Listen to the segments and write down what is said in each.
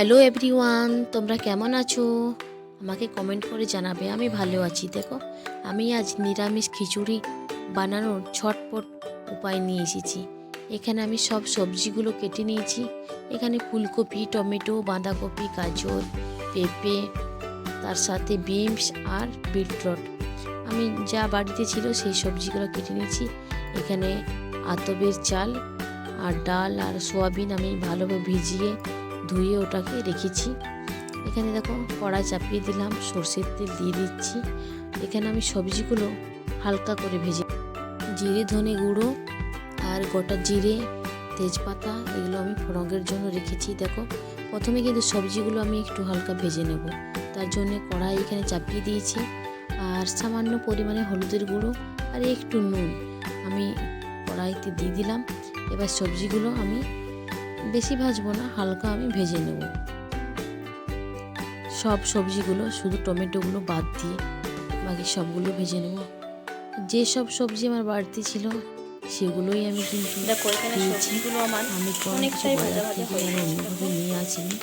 Hello everyone, তোমরা কেমন আছো? আমাকে কমেন্ট করে জানাবে, আমি ভালো আছি। দেখো, আমি আজ নিরামিষ খিচুড়ি বানানোর ছটপট উপায় নিয়ে এসেছি। এখানে আমি সব সবজিগুলো কেটে নিয়েছি। এখানে ফুলকপি, টমেটো, বাঁধাকপি, গাজর, পেঁপে, তার সাথে বিনস আর বিটরুট। আমি যা বাড়িতে ছিল সেই সবজিগুলো কেটে নিয়েছি। এখানে আতবের চাল আর ডাল আর সোয়াবিন আমি ভালোভাবে ভিজিয়ে ধুয়ে ওটাকে রেখেছি। এখানে দেখো কড়াই চাপিয়ে দিলাম, সর্ষের তেল দিয়ে দিচ্ছি। এখানে আমি সবজিগুলো হালকা করে ভেজে জিরে, ধনে গুঁড়ো আর গোটা জিরে, তেজপাতা এগুলো আমি ফোড়নের জন্য রেখেছি। দেখো, প্রথমে কিন্তু সবজিগুলো আমি একটু হালকা ভেজে নেব। তার জন্য কড়াই এখানে চাপিয়ে দিয়েছি। আর সামান্য পরিমাণে হলুদের গুঁড়ো আর একটু নুন আমি কড়াইতে দিয়ে দিলাম। এবার সবজিগুলো আমি বেশি ভাজবো না হালকা আমি ভেজে নেব। সব সবজিগুলো শুধু টমেটোগুলো বাদ দিয়ে বাকি সবগুলো ভেজে নেব। যে সব সবজি আমার বাড়তি ছিল সেগুলোই আমি কিন্তু দিয়েছি। আমি কোনো কিছু বাজার থেকে আমি অন্যভাবে নিয়ে আসিনি।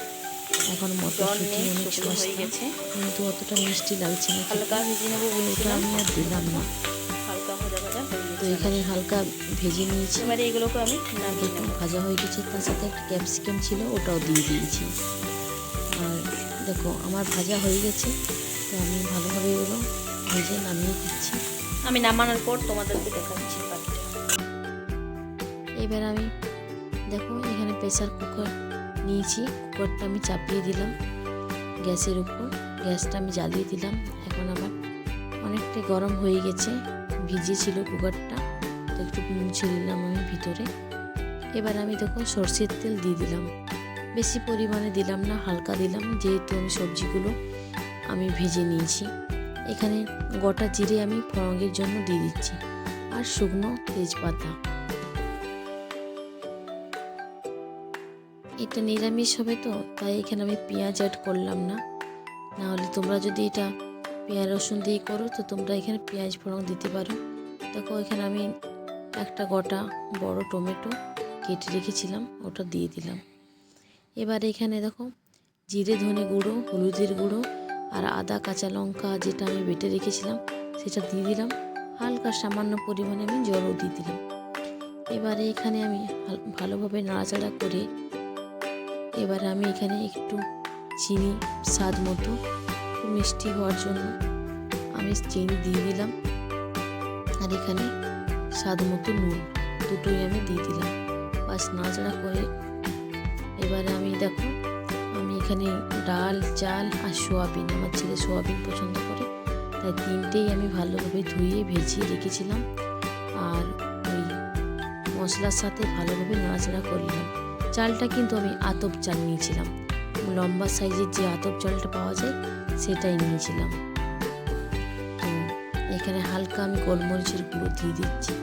এখন মটরশুঁটি অনেক সস্তা কিন্তু অতটা মিষ্টি লাগছে না হালকা ভেজে নেব ওটা আমি আর দিলাম না। এখানে হালকা ভেজে নিয়েছি। এবারে এগুলোকে আমি নামিয়ে ভাজা হয়ে গেছে তার সাথে একটা ক্যাপসিকাম ছিল ওটাও দিয়ে দিয়েছি। আর দেখো আমার ভাজা হয়ে গেছে তো আমি ভালোভাবে এগুলো ভেজে নামিয়ে দিচ্ছি। আমি নামানোর পর তোমাদেরকে দেখাচ্ছি বাকিটা। এবার আমি দেখো এখানে প্রেসার কুকার নিয়েছি কুকারটা আমি চাপিয়ে দিলাম গ্যাসের উপর। গ্যাসটা আমি জ্বালিয়ে দিলাম এখন আবার অনেকটাই গরম হয়ে গেছে। ভিজে ছিল কুকারটা, তো একটু মুছে নিলাম আমি ভিতরে। এবার আমি তখন সর্ষের তেল দিয়ে দিলাম। বেশি পরিমাণে দিলাম না, হালকা দিলাম, যেহেতু আমি সবজিগুলো আমি ভেজে নিয়েছি। এখানে গোটা জিরে আমি ফড়ঙের জন্য দিয়ে দিচ্ছি, আর শুকনো তেজপাতা। এটা নিরামিষ হবে তো, তাই এখানে আমি পেঁয়াজ অ্যাড করলাম না। নাহলে তোমরা যদি এটা পেঁয়াজ রসুন দিয়ে করো, তো তোমরা এখানে পেঁয়াজ ফোড়ন দিতে পারো। দেখো, এখানে আমি একটা গোটা বড় টমেটো কেটে রেখেছিলাম, ওটা দিয়ে দিলাম। এবার এখানে দেখো, জিরে, ধনে গুঁড়ো, হলুদের গুঁড়ো আর আদা, কাঁচা লঙ্কা যেটা আমি বেটে রেখেছিলাম, সেটা দিয়ে দিলাম। হালকা সামান্য পরিমাণে আমি জলও দিয়ে দিলাম। এবারে এখানে আমি ভালোভাবে নাড়াচাড়া করে, এবারে আমি এখানে একটু চিনি স্বাদ মতো মিষ্টি হওয়ার জন্য আমি চিনি দিয়ে দিলাম। আর এখানে স্বাদ মতো নুন, দুটোই আমি দিয়ে দিলাম। বাস নাড়াচাড়া করে এবারে আমি দেখো, আমি এখানে ডাল, চাল আর সোয়াবিন, আমার ছেলে সোয়াবিন পছন্দ করে। তাই তিনটেই আমি ভালোভাবে ধুয়ে ভেজিয়ে রেখেছিলাম। আর ওই মশলার সাথে ভালোভাবে নাচড়া করলাম। চালটা কিন্তু আমি আতপ চাল নিয়েছিলাম। লম্বা সাইজের যে আতপ জলটা পাওয়া যায়, সেটাই নিয়েছিলাম। তো এখানে হালকা আমি গোলমরিচের গুঁড়ো দিয়ে দিচ্ছি।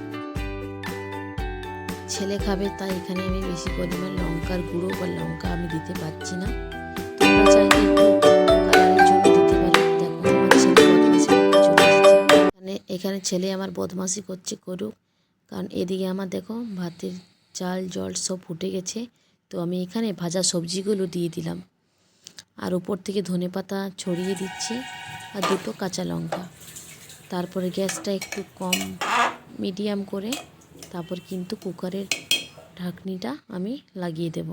ছেলে খাবে, তাই এখানে আমি বেশি পরিমাণ লঙ্কার গুঁড়ো বা লঙ্কা আমি দিতে পারছি না। এখানে এখানে ছেলে আমার বদমাশি করছে, করুক। কারণ এদিকে আমার, দেখো, ভাতের চাল, জল সব ফুটে গেছে। তো আমি এখানে ভাজা সবজিগুলো দিয়ে দিলাম। আর উপর থেকে ধনেপাতা ছড়িয়ে দিচ্ছি আর দুটো কাঁচা লঙ্কা। তারপরে গ্যাসটা একটু কম মিডিয়াম করে তারপর কিন্তু কুকারের ঢাকনিটা আমি লাগিয়ে দেব।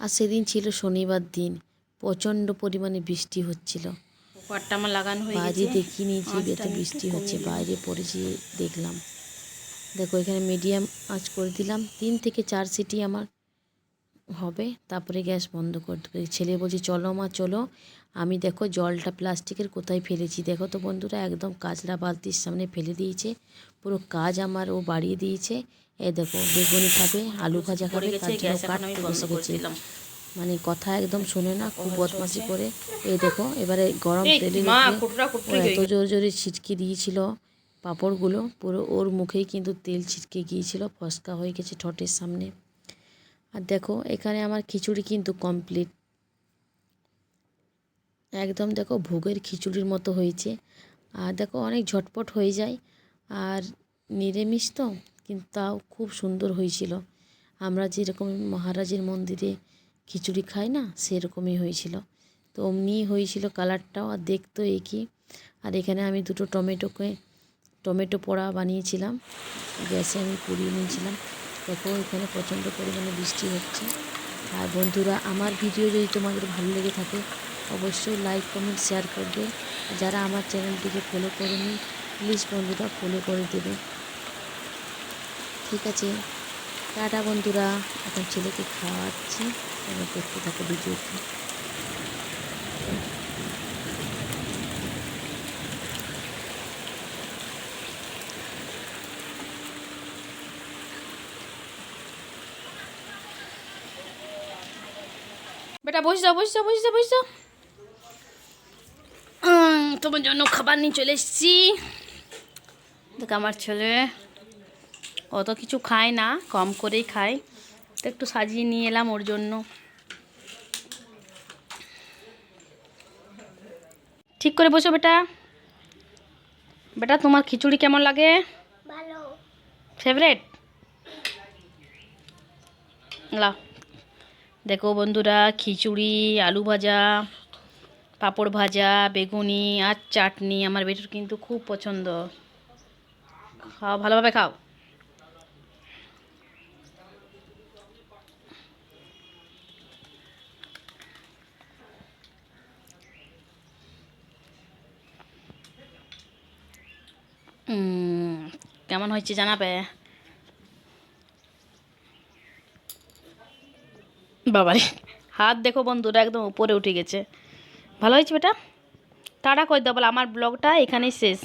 আর সেদিন ছিল শনিবার দিন প্রচণ্ড পরিমাণে বৃষ্টি হচ্ছিল। কুকারটা আমার লাগানো হয়ে গেছে। দেখিনি যে এত বৃষ্টি হচ্ছে। বাইরে পড়েছি দেখলাম। দেখো এখানে মিডিয়াম আঁচ করে দিলাম। তিন থেকে চার সিটি আমার হবে। তারপরে গ্যাস বন্ধ করে দেবে। ছেলে বলছে চলো মা চলো। আমি দেখো জলটা প্লাস্টিকের কোথায় ফেলেছি? দেখো তো বন্ধুরা একদম কাঁচরা বালতির সামনে ফেলে দিয়েছে। পুরো কাজ আমার ও বাড়িয়ে দিয়েছে। এ দেখো বেগুনি খাবে আলু ভাজা খাবে তার জন্য গ্যাস এখন কাটতে বসে গেছে। মানে কথা একদম শোনে না খুব বদমাশি করে। এই দেখো এবারে গরম হয়ে এত জোর জোরে ছিটকে দিয়েছিল। পাঁপড়গুলো পুরো ওর মুখেই কিন্তু তেল ছিটকে গিয়েছিল, ফসকা হয়ে গেছে ঠোঁটের সামনে। আর দেখো, এখানে আমার খিচুড়ি কিন্তু কমপ্লিট একদম দেখো, ভোগের খিচুড়ির মতো হয়েছে। আর দেখো, অনেক ঝটপট হয়ে যায়। আর নিরামিষ তো, কিন্তু তাও খুব সুন্দর হয়েছিল। আমরা যেরকম মহারাজের মন্দিরে খিচুড়ি খাই না, সেরকমই হয়েছিল। তো অমনিই হয়েছিল কালারটাও, আর দেখতো একই। আর এখানে আমি দুটো টমেটোকে টমেটো পোড়া বানিয়েছিলাম। গ্যাসে আমি পুড়িয়ে নিয়েছিলাম। দেখো এখানে প্রচণ্ড পরিমাণে বৃষ্টি হচ্ছে। আর বন্ধুরা, আমার ভিডিও যদি তোমাদের ভালো লেগে থাকে, অবশ্যই লাইক কমেন্ট শেয়ার করবে। যারা আমার চ্যানেলটিকে ফলো করেনি প্লিজ বন্ধুরা ফলো করে দেবে। ঠিক আছে? টাটা বন্ধুরা, এখন ছেলেকে খাওয়াচ্ছি। তোমরা দেখতে থাকো ভিডিওটি। বেটা বসে যাও বসে যাও বসে যাও বসে যাও। তোমার জন্য খাবার নিয়ে চলে এসেছি। দেখ আমার ছেলে অত কিছু খায় না কম করেই খায়। তো একটু সাজিয়ে নিয়ে এলাম ওর জন্য। ঠিক করে বসো বেটা। বেটা তোমার খিচুড়ি কেমন লাগে? ভালো। ফেভারেট লা। দেখো বন্ধুরা, খিচুড়ি, আলু ভাজা, পাঁপড় ভাজা, বেগুনি আর চাটনি আমার বেটুর কিন্তু খুব পছন্দ। খাও, ভালোভাবে খাও। কেমন হয়েছে জানাবে? বাবারে। হাত দেখো বন্ধুরা, একদম উপরে উঠে গেছে। ভালো হয়েছে বেটা? টাটা করে দাও বলে, আমার ব্লগটা এখানেই শেষ।